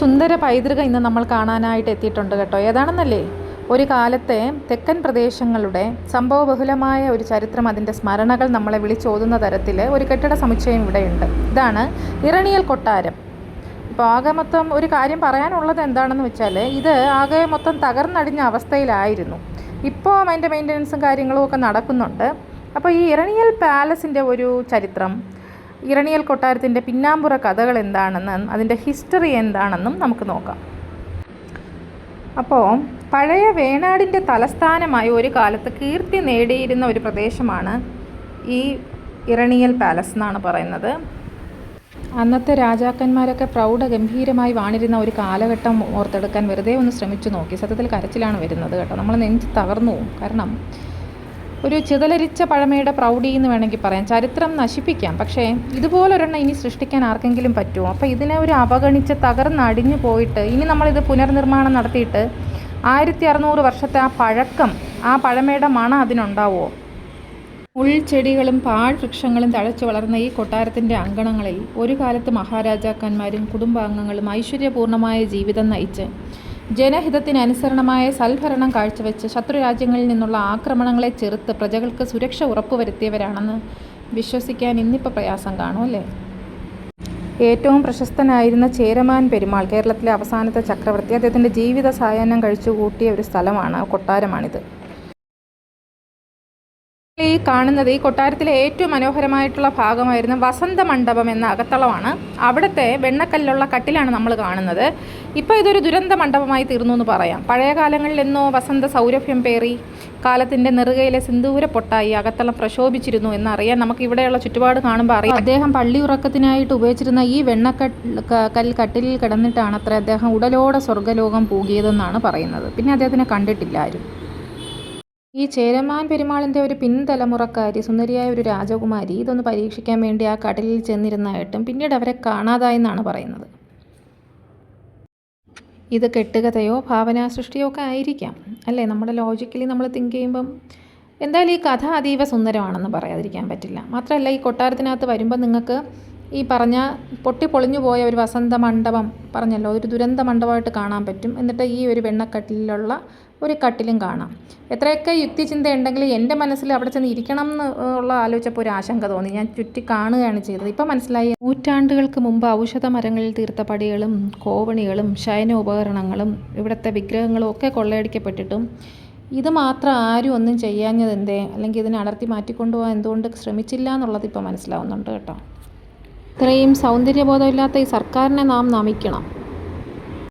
സുന്ദര പൈതൃകം ഇന്ന് നമ്മൾ കാണാനായിട്ട് എത്തിയിട്ടുണ്ട് കേട്ടോ. ഏതാണെന്നല്ലേ? ഒരു കാലത്തെ തെക്കൻ പ്രദേശങ്ങളുടെ സംഭവബഹുലമായ ഒരു ചരിത്രം അതിന്റെ സ്മരണകൾ നമ്മളെ വിളിച്ചോതുന്ന തരത്തിൽ ഒരു കെട്ടിട സമുച്ചയം ഇവിടെയുണ്ട്. ഇതാണ് ഇറണിയൽ കൊട്ടാരം. ഇപ്പോൾ ആകെ മൊത്തം ഒരു കാര്യം പറയാനുള്ളത് എന്താണെന്ന് വെച്ചാൽ ഇത് ആകെ മൊത്തം തകർന്നടിഞ്ഞ അവസ്ഥയിലായിരുന്നു. ഇപ്പോൾ അതിന്റെ മെയിന്റനൻസും കാര്യങ്ങളും ഒക്കെ നടക്കുന്നുണ്ട്. അപ്പോൾ ഈ ഇറണിയൽ പാലസിന്റെ ഒരു ചരിത്രം ഇറണിയൽ കൊട്ടാരത്തിന്റെ പിന്നാമ്പുറ കഥകൾ എന്താണെന്നും അതിന്റെ ഹിസ്റ്ററി എന്താണെന്നും നമുക്ക് നോക്കാം. അപ്പോൾ പഴയ വേണാടിന്റെ തലസ്ഥാനമായി ഒരു കാലത്ത് കീർത്തി നേടിയിരുന്ന ഒരു പ്രദേശമാണ് ഈ ഇറണിയൽ പാലസ് എന്നാണ് പറയുന്നത്. അന്നത്തെ രാജാക്കന്മാരൊക്കെ പ്രൗഢഗംഭീരമായി വാണിരുന്ന ഒരു കാലഘട്ടം ഓർത്തെടുക്കാൻ വെറുതെ ഒന്ന് ശ്രമിച്ചു നോക്കി. സത്യത്തിൽ കരച്ചിലാണ് വരുന്നത് കേട്ടോ. നമ്മൾ നെഞ്ച് തകർന്നു കാരണം ഒരു ചിതലരിച്ച പഴമയുടെ പ്രൗഢി എന്ന് വേണമെങ്കിൽ പറയാം. ചരിത്രം നശിപ്പിക്കാം. പക്ഷേ ഇതുപോലൊരെണ്ണം ഇനി സൃഷ്ടിക്കാൻ ആർക്കെങ്കിലും പറ്റുമോ? അപ്പോൾ ഇതിനെ ഒരു അവഗണിച്ച് തകർന്നടിഞ്ഞു പോയിട്ട് ഇനി നമ്മളിത് പുനർനിർമ്മാണം നടത്തിയിട്ട് ആയിരത്തി അറുന്നൂറ് വർഷത്തെ ആ പഴക്കം ആ പഴമയുടെ മണം അതിനുണ്ടാവുമോ ഉൾച്ചെടികളും പാഴ്വൃക്ഷങ്ങളും തഴച്ചു വളർന്ന ഈ കൊട്ടാരത്തിന്റെ അങ്കണങ്ങളിൽ ഒരു കാലത്ത് മഹാരാജാക്കന്മാരും കുടുംബാംഗങ്ങളും ഐശ്വര്യപൂർണമായ ജീവിതം നയിച്ച് ജനഹിതത്തിനനുസരണമായ സൽഭരണം കാഴ്ചവെച്ച് ശത്രുരാജ്യങ്ങളിൽ നിന്നുള്ള ആക്രമണങ്ങളെ ചെറുത്ത് പ്രജകൾക്ക് സുരക്ഷ ഉറപ്പുവരുത്തിയവരാണെന്ന് വിശ്വസിക്കാൻ ഇന്നിപ്പോൾ പ്രയാസം കാണും അല്ലേ? ഏറ്റവും പ്രശസ്തനായിരുന്ന ചേരമാൻ പെരുമാൾ കേരളത്തിലെ അവസാനത്തെ ചക്രവർത്തി. അദ്ദേഹത്തിന്റെ ജീവിത സായാഹ്നം കഴിച്ചു കൂട്ടിയ ഒരു സ്ഥലമാണ് കൊട്ടാരമാണിത്. ഈ കാണുന്നത് ഈ കൊട്ടാരത്തിലെ ഏറ്റവും മനോഹരമായിട്ടുള്ള ഭാഗമായിരുന്ന വസന്ത മണ്ഡപം എന്ന അകത്തളമാണ്. അവിടുത്തെ വെണ്ണക്കല്ലുള്ള കട്ടിലാണ് നമ്മൾ കാണുന്നത്. ഇപ്പോൾ ഇതൊരു ദുരന്ത മണ്ഡപമായി തീർന്നു എന്ന് പറയാം. പഴയ കാലങ്ങളിൽ എന്നോ വസന്ത സൗരഭ്യം പേറി കാലത്തിന്റെ നെറുകയിലെ സിന്ദൂര പൊട്ടായി അകത്തളം പ്രശോഭിച്ചിരുന്നു എന്നറിയാൻ നമുക്ക് ഇവിടെയുള്ള ചുറ്റുപാട് കാണുമ്പോൾ അറിയാം. അദ്ദേഹം പള്ളി ഉറക്കത്തിനായിട്ട് ഉപയോഗിച്ചിരുന്ന ഈ വെണ്ണക്കൽ കട്ടിലിൽ കിടന്നിട്ടാണ് അത്ര അദ്ദേഹം ഉടലോടെ സ്വർഗലോകം പൂകിയതെന്നാണ് പറയുന്നത്. പിന്നെ അദ്ദേഹത്തിനെ കണ്ടിട്ടില്ല ആരും ഈ ചേരമാൻ പെരുമാളിന്റെ ഒരു പിൻതലമുറക്കാരി സുന്ദരിയായ ഒരു രാജകുമാരി ഇതൊന്ന് പരീക്ഷിക്കാൻ വേണ്ടി ആ കടലിൽ ചെന്നിരുന്നായിട്ടും പിന്നീട് അവരെ കാണാതായെന്നാണ് പറയുന്നത്. ഇത് കെട്ടുകഥയോ ഭാവനാ സൃഷ്ടിയോ ഒക്കെ ആയിരിക്കാം. അല്ലേ? നമ്മുടെ ലോജിക്കലി നമ്മൾ തിങ്ക് ചെയ്യുമ്പം എന്തായാലും ഈ കഥ അതീവ സുന്ദരമാണെന്ന് പറയാതിരിക്കാൻ പറ്റില്ല. മാത്രമല്ല ഈ കൊട്ടാരത്തിനകത്ത് വരുമ്പോൾ നിങ്ങൾക്ക് ഈ പറഞ്ഞ പൊട്ടി പൊളിഞ്ഞു പോയ ഒരു വസന്ത മണ്ഡപം പറഞ്ഞല്ലോ ഒരു ദുരന്ത മണ്ഡപമായിട്ട് കാണാൻ പറ്റും. എന്നിട്ട് ഈ ഒരു വെണ്ണക്കട്ടിലുള്ള ഒരു കട്ടിലും കാണാം. എത്രയൊക്കെ യുക്തിചിന്ത ഉണ്ടെങ്കിൽ എന്റെ മനസ്സിൽ അവിടെ ചെന്ന് ഇരിക്കണം എന്ന് ഉള്ള ആലോചിച്ചപ്പോൾ ഒരു ആശങ്ക തോന്നി. ഞാൻ ചുറ്റി കാണുകയാണ് ചെയ്തത്. ഇപ്പം മനസ്സിലായി. നൂറ്റാണ്ടുകൾക്ക് മുമ്പ് ഔഷധ മരങ്ങളിൽ തീർത്ത പടികളും കോവണികളും ശയന ഉപകരണങ്ങളും ഇവിടുത്തെ വിഗ്രഹങ്ങളും ഒക്കെ കൊള്ളയടിക്കപ്പെട്ടിട്ടും ഇത് മാത്രം ആരും ഒന്നും ചെയ്യാഞ്ഞതെന്തേ? അല്ലെങ്കിൽ ഇതിനെ അടർത്തി മാറ്റിക്കൊണ്ടുപോകാൻ എന്തുകൊണ്ട് ശ്രമിച്ചില്ല എന്നുള്ളത് ഇപ്പോൾ മനസ്സിലാവുന്നുണ്ട് കേട്ടോ. ഇത്രയും സൗന്ദര്യബോധമില്ലാത്ത ഈ സർക്കാരിനെ നാം നമിക്കണം.